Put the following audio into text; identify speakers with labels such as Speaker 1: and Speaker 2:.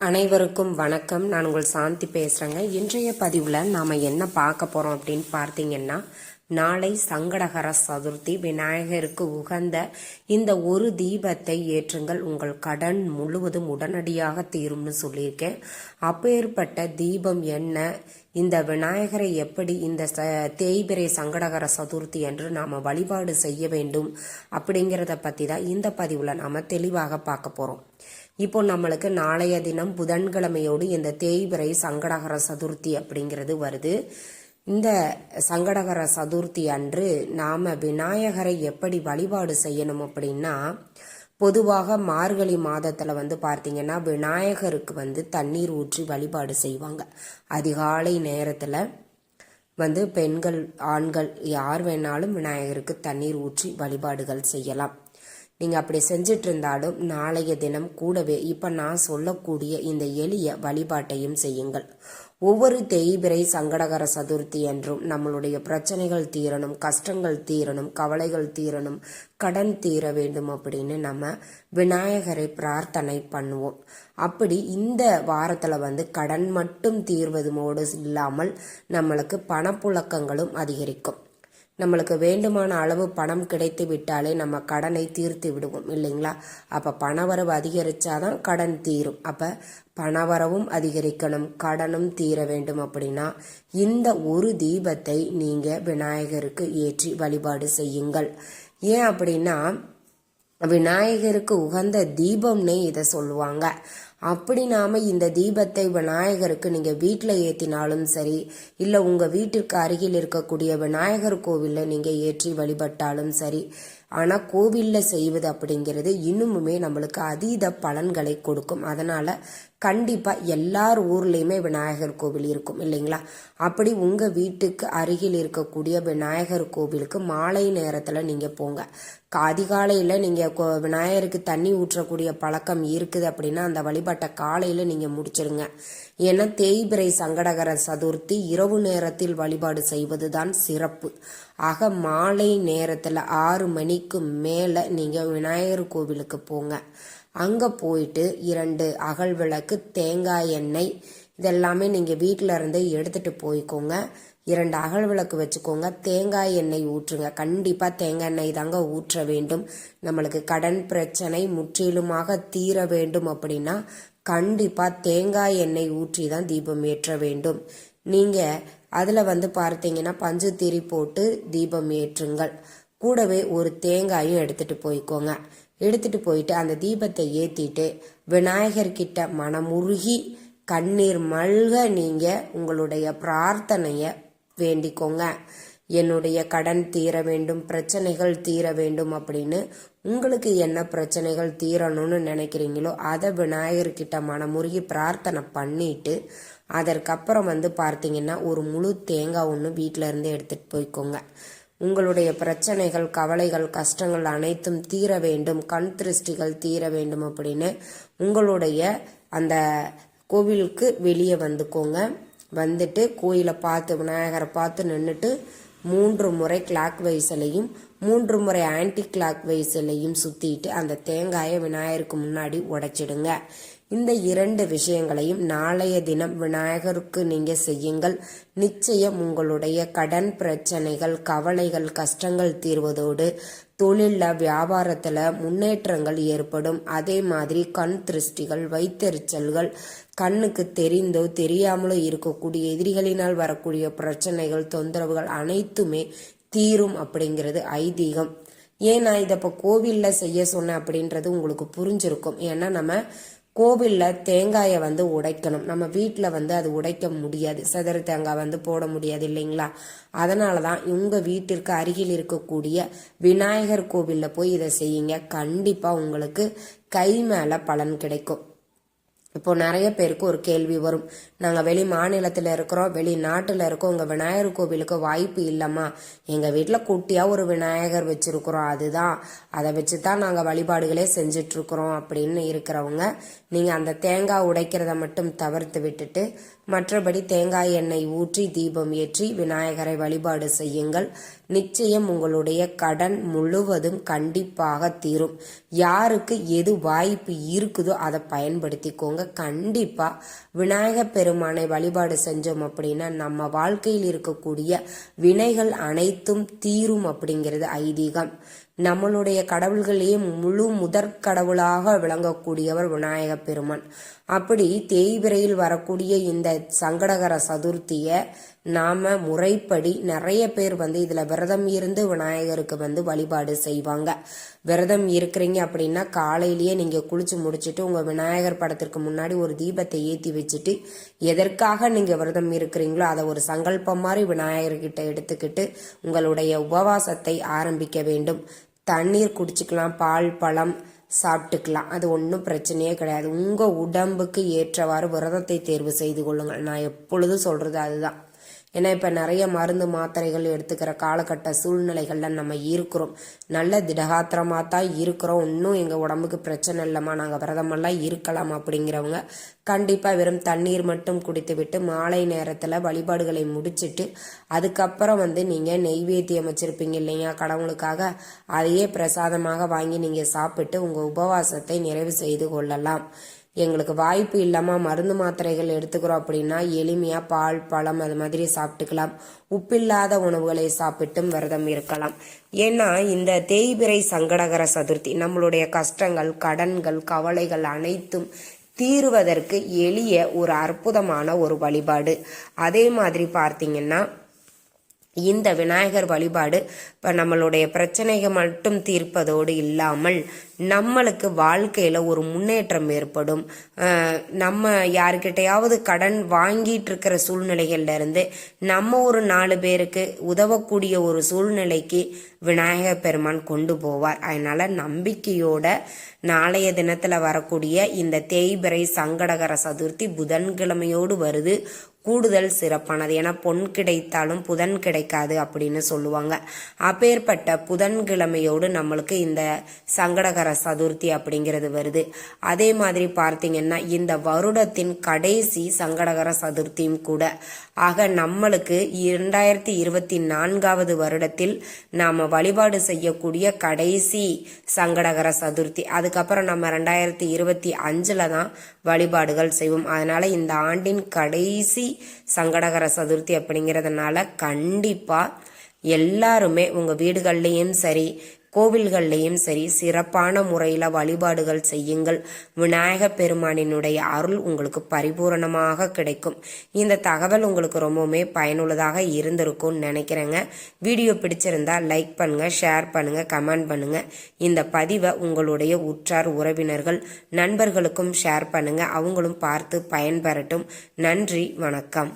Speaker 1: அனைவருக்கும் வணக்கம். நான் உங்கள் சாந்தி பேசுகிறேங்க இன்றைய பதிவில் நாம் என்ன பார்க்க போகிறோம் அப்படின்னு பார்த்தீங்கன்னா நாளை சங்கடகர சதுர்த்தி. விநாயகருக்கு உகந்த இந்த ஒரு தீபத்தை ஏற்றுங்கள். உங்கள் கடன் முழுவதும் உடனடியாக தீரும்னு சொல்லியிருக்கேன். அப்பேற்பட்ட தீபம் என்ன? இந்த விநாயகரை எப்படி இந்த ச தேய்பிரை சங்கடகர சதுர்த்தி என்று நாம் வழிபாடு செய்ய வேண்டும் அப்படிங்கிறத பற்றி தான் இந்த பதிவில் நாம் தெளிவாக பார்க்க போகிறோம் இப்போ நம்மளுக்கு நாளைய தினம் புதன்கிழமையோடு இந்த தேய்பிரை சங்கடகர சதுர்த்தி அப்படிங்கிறது வருது. இந்த சங்கடகர சதுர்த்தி அன்று நாம் விநாயகரை எப்படி வழிபாடு செய்யணும் அப்படின்னா பொதுவாக மார்கழி மாதத்தில் வந்து பார்த்தீங்கன்னா விநாயகருக்கு வந்து தண்ணீர் ஊற்றி வழிபாடு செய்வாங்க. அதிகாலை நேரத்தில் வந்து பெண்கள் ஆண்கள் யார் வேணாலும் விநாயகருக்கு தண்ணீர் ஊற்றி வழிபாடுகள் செய்யலாம். நீங்கள் அப்படி செஞ்சிட்டு இருந்தாலும் நாளைய தினம் கூடவே இப்போ நான் சொல்லக்கூடிய இந்த எளிய வழிபாட்டையும் செய்யுங்கள். ஒவ்வொரு தேய்பிரை சங்கடகர சதுர்த்தி என்றும் நம்மளுடைய பிரச்சனைகள் தீரணும் கஷ்டங்கள் தீரணும் கவலைகள் தீரணும் கடன் தீர வேண்டும் அப்படின்னு நம்ம விநாயகரை பிரார்த்தனை பண்ணுவோம். அப்படி இந்த வாரத்தில் வந்து கடன் மட்டும் தீர்வதுமோடு இல்லாமல் நம்மளுக்கு பணப்புழக்கங்களும் அதிகரிக்கும். நம்மளுக்கு வேண்டுமான அளவு பணம் கிடைத்து விட்டாலே நம்ம கடனை தீர்த்து விடுவோம் இல்லைங்களா? அப்போ பணவரவு அதிகரிச்சாதான் கடன் தீரும். அப்போ பணவரவும் அதிகரிக்கணும் கடனும் தீர வேண்டும் அப்படின்னா இந்த ஒரு தீபத்தை நீங்கள் விநாயகருக்கு ஏற்றி வழிபாடு செய்யுங்கள். ஏன் அப்படின்னா விநாயகருக்கு உகந்த தீபம்னே இதை சொல்லுவாங்க. அப்படி நாம இந்த தீபத்தை விநாயகருக்கு நீங்க வீட்டில் ஏத்தினாலும் சரி இல்லை உங்க வீட்டிற்கு அருகில் இருக்கக்கூடிய விநாயகர் கோவிலில் நீங்க ஏற்றி வழிபட்டாலும் சரி ஆனால் கோவிலில் செய்வது அப்படிங்கிறது இன்னுமுமே நம்மளுக்கு அதீத பலன்களை கொடுக்கும். அதனால் கண்டிப்பாக எல்லார் ஊர்லேயுமே விநாயகர் கோவில் இருக்கும் இல்லைங்களா? அப்படி உங்கள் வீட்டுக்கு அருகில் இருக்கக்கூடிய விநாயகர் கோவிலுக்கு மாலை நேரத்தில் நீங்கள் போங்க. அதிகாலையில் நீங்கள் விநாயகருக்கு தண்ணி ஊற்றக்கூடிய பழக்கம் இருக்குது அப்படின்னா அந்த வழிபாட்டை காலையில் நீங்கள் முடிச்சிருங்க. ஏன்னா தேய்பிரை சங்கடகர சதுர்த்தி இரவு நேரத்தில் வழிபாடு செய்வது தான் சிறப்பு. ஆக மாலை நேரத்தில் ஆறு மணிக்கு மேலே நீங்கள் விநாயகர் கோவிலுக்கு போங்க. அங்கே போயிட்டு இரண்டு அகல் விளக்கு தேங்காய் எண்ணெய் இதெல்லாமே நீங்கள் வீட்டில் இருந்தே எடுத்துகிட்டு போய்க்கோங்க. இரண்டு அகல் விளக்கு வச்சுக்கோங்க. தேங்காய் எண்ணெய் ஊற்றுங்க. கண்டிப்பாக தேங்காய் எண்ணெய் தாங்க ஊற்ற வேண்டும். நம்மளுக்கு கடன் பிரச்சனை முற்றிலுமாக தீர வேண்டும் அப்படின்னா கண்டிப்பாக தேங்காய் எண்ணெய் ஊற்றி தான் தீபம் ஏற்ற வேண்டும். நீங்கள் அதில் வந்து பார்த்தீங்கன்னா பஞ்சு திரி போட்டு தீபம் ஏற்றுங்கள். கூடவே ஒரு தேங்காயும் எடுத்துகிட்டு போய்க்கோங்க. எடுத்துட்டு போயிட்டு அந்த தீபத்தை ஏற்றிட்டு விநாயகர்கிட்ட மனமுருகி கண்ணீர் மல்க நீங்கள் உங்களுடைய பிரார்த்தனையை வேண்டிக்கோங்க. என்னுடைய கடன் தீர வேண்டும் பிரச்சனைகள் தீர வேண்டும் அப்படின்னு உங்களுக்கு என்ன பிரச்சனைகள் தீரணும்னு நினைக்கிறீங்களோ அதை விநாயகர்கிட்ட மனமுருகி பிரார்த்தனை பண்ணிட்டு அதற்கப்புறம் வந்து பார்த்தீங்கன்னா ஒரு முழு தேங்காய் ஒன்று வீட்டிலேருந்து எடுத்துகிட்டு போய்க்கோங்க. உங்களுடைய பிரச்சனைகள் கவலைகள் கஷ்டங்கள் அனைத்தும் தீர வேண்டும் கண் திருஷ்டிகள் தீர வேண்டும் அப்படின்னு உங்களுடைய அந்த கோவிலுக்கு வெளியே வந்துக்கோங்க. வந்துட்டு கோயிலை பார்த்து விநாயகரை பார்த்து நின்றுட்டு மூன்று முறை கிளாக் வைஸ்லையும் மூன்று முறை ஆன்டி கிளாக் வைஸ்லையும் சுற்றிட்டு அந்த தேங்காயை விநாயகருக்கு முன்னாடி உடைச்சிடுங்க. இந்த இரண்டு விஷயங்களையும் நாளைய தினம் விநாயகருக்கு நீங்க செய்யுங்கள். நிச்சயம் உங்களுடைய கடன் பிரச்சனைகள் கவலைகள் கஷ்டங்கள் தீர்வதோடு தொழிலில் வியாபாரத்தில் முன்னேற்றங்கள் ஏற்படும். அதே மாதிரி கண் திருஷ்டிகள் வைத்தெரிச்சல்கள் கண்ணுக்கு தெரிந்தோ தெரியாமலோ இருக்கக்கூடிய எதிரிகளினால் வரக்கூடிய பிரச்சனைகள் தொந்தரவுகள் அனைத்துமே தீரும் அப்படிங்கிறது ஐதீகம். ஏன் நான் இதை இப்போ கோவிலில் செய்ய சொன்னேன் அப்படின்றது உங்களுக்கு புரிஞ்சிருக்கும். ஏன்னா நம்ம கோவிலில் தேங்காயை வந்து உடைக்கணும். நம்ம வீட்டில் வந்து அது உடைக்க முடியாது. சதுர தேங்காய் வந்து போட முடியாது இல்லைங்களா? அதனால தான் உங்கள் வீட்டிற்கு அருகில் இருக்கக்கூடிய விநாயகர் கோவிலில் போய் இதை செய்யுங்க. கண்டிப்பாக உங்களுக்கு கை மேலே பலன் கிடைக்கும். இப்போ நிறைய பேருக்கு ஒரு கேள்வி வரும். நாங்கள் வெளி மாநிலத்தில் இருக்கிறோம் வெளிநாட்டில் இருக்கோம். உங்கள் விநாயகர் கோவிலுக்கு வாய்ப்பு இல்லைம்மா. எங்கள் வீட்டில் குட்டியாக ஒரு விநாயகர் வச்சுருக்குறோம். அதுதான். அதை வச்சு தான் நாங்கள் வழிபாடுகளே செஞ்சிட்ருக்குறோம் அப்படின்னு இருக்கிறவங்க நீங்கள் அந்த தேங்காய் உடைக்கிறத மட்டும் தவிர்த்து விட்டுட்டு மற்றபடி தேங்காய் எண்ணெய் ஊற்றி தீபம் ஏற்றி விநாயகரை வழிபாடு செய்யுங்கள். நிச்சயம் உங்களுடைய கடன் முழுவதும் கண்டிப்பாக தீரும். யாருக்கு எது வாய்ப்பு இருக்குதோ அதை பயன்படுத்திக்கோங்க. கண்டிப்பாக விநாயகர் பெருமானை வழிபாடு செஞ்சோம் அப்படின்னா நம்ம வாழ்க்கையில் இருக்கக்கூடிய வினைகள் அனைத்தும் தீரும் அப்படிங்கிறது ஐதீகம். நம்மளுடைய கடவுள்களையே முழு முதற் கடவுளாக விளங்கக்கூடியவர் விநாயக பெருமான். அப்படி தேய்பிரையில் வரக்கூடிய இந்த சங்கடகர சதுர்த்தியை நாம முறைப்படி நிறைய பேர் வந்து இதுல விரதம் இருந்து விநாயகருக்கு வந்து வழிபாடு செய்வாங்க. விரதம் இருக்கிறீங்க அப்படின்னா காலையிலேயே நீங்க குளிச்சு முடிச்சுட்டு உங்க விநாயகர் படத்திற்கு முன்னாடி ஒரு தீபத்தை ஏத்தி வச்சுட்டு எதற்காக நீங்க விரதம் இருக்கிறீங்களோ அதை ஒரு சங்கல்பம் மாதிரி விநாயகர்கிட்ட எடுத்துக்கிட்டு உங்களுடைய உபவாசத்தை ஆரம்பிக்க வேண்டும். தண்ணீர் குடிச்சுக்கலாம் பால் பழம் சாப்பிட்டுக்கலாம். அது ஒன்றும் பிரச்சனையே கிடையாது. உங்கள் உடம்புக்கு ஏற்றவாறு விரதத்தை தேர்வு செய்து கொள்ளுங்கள். நான் எப்பொழுதும் சொல்கிறது அதுதான். ஏன்னா இப்போ நிறைய மருந்து மாத்திரைகள் எடுத்துக்கிற காலகட்ட சூழ்நிலைகளில் நம்ம இருக்கிறோம். நல்ல திடகாத்திரமாக தான் இருக்கிறோம். இன்னும் எங்கள் உடம்புக்கு பிரச்சனை இல்லைம்மா. நாங்கள் விரதமெல்லாம் இருக்கலாம் அப்படிங்கிறவங்க கண்டிப்பாக வெறும் தண்ணீர் மட்டும் குடித்துவிட்டு மாலை நேரத்தில் வழிபாடுகளை முடிச்சிட்டு அதுக்கப்புறம் வந்து நீங்கள் நெய்வேத்தியம் வச்சுருப்பீங்க இல்லையா? கடவுளுக்காக அதையே பிரசாதமாக வாங்கி நீங்கள் சாப்பிட்டு உங்கள் உபவாசத்தை நிறைவு செய்து கொள்ளலாம். எங்களுக்கு வாய்ப்பு இல்லாமல் மருந்து மாத்திரைகள் எடுத்துக்கிறோம் அப்படின்னா எளிமையாக பால் பழம் அது மாதிரி சாப்பிட்டுக்கலாம். உப்பில்லாத உணவுகளை சாப்பிட்டும் விரதம் இருக்கலாம். ஏன்னா இந்த தேய்பிரை சங்கடகர சதுர்த்தி நம்மளுடைய கஷ்டங்கள் கடன்கள் கவலைகள் அனைத்தும் தீருவதற்கு எளிய ஒரு அற்புதமான ஒரு வழிபாடு. அதே மாதிரி பார்த்தீங்கன்னா இந்த விநாயகர் வழிபாடு இப்போ நம்மளுடைய பிரச்சனைகள் மட்டும் தீர்ப்பதோடு இல்லாமல் நம்மளுக்கு வாழ்க்கையில் ஒரு முன்னேற்றம் ஏற்படும். நம்ம யாருக்கிட்டையாவது கடன் வாங்கிட்டு இருக்கிற சூழ்நிலைகள்லேருந்து நம்ம ஒரு நாலு பேருக்கு உதவக்கூடிய ஒரு சூழ்நிலைக்கு விநாயகர் பெருமான் கொண்டு போவார். அதனால் நம்பிக்கையோட நாளைய தினத்தில் வரக்கூடிய இந்த தேய்பிரை சங்கடகர சதுர்த்தி புதன்கிழமையோடு வருது. கூடுதல் சிறப்பானது. ஏன்னா பொன் கிடைத்தாலும் புதன் கிடைக்காது அப்படின்னு சொல்லுவாங்க. அப்பேற்பட்ட புதன்கிழமையோடு நம்மளுக்கு இந்த சங்கடகர சதுர்த்தி அப்படிங்கிறது வருது. அதே மாதிரி பார்த்தீங்கன்னா இந்த வருடத்தின் கடைசி சங்கடகர சதுர்த்தியும் கூட. ஆக நம்மளுக்கு இரண்டாயிரத்தி இருபத்தி நான்காவது வருடத்தில் நாம் வழிபாடு செய்யக்கூடிய கடைசி சங்கடகர சதுர்த்தி. அதுக்கப்புறம் நம்ம ரெண்டாயிரத்தி இருபத்தி அஞ்சில் தான் வழிபாடுகள் செய்வோம். அதனால் இந்த ஆண்டின் கடைசி சங்கடகர சதுர்த்தி அப்படிங்கிறதுனால கண்டிப்பாக எல்லாருமே உங்கள் வீடுகள்லேயும் சரி கோவில்கள்லையும் சரி சிறப்பான முறையில் வழிபாடுகள் செய்யுங்கள். விநாயக பெருமானினுடைய அருள் உங்களுக்கு பரிபூரணமாக கிடைக்கும். இந்த தகவல் உங்களுக்கு ரொம்பவுமே பயனுள்ளதாக இருந்திருக்கும்னு நினைக்கிறேங்க. வீடியோ பிடிச்சிருந்தா லைக் பண்ணுங்க ஷேர் பண்ணுங்க கமெண்ட் பண்ணுங்க. இந்த பதிவை உங்களுடைய உற்றார் உறவினர்கள் நண்பர்களுக்கும் ஷேர் பண்ணுங்க. அவங்களும் பார்த்து பயன்பெறட்டும். நன்றி வணக்கம்.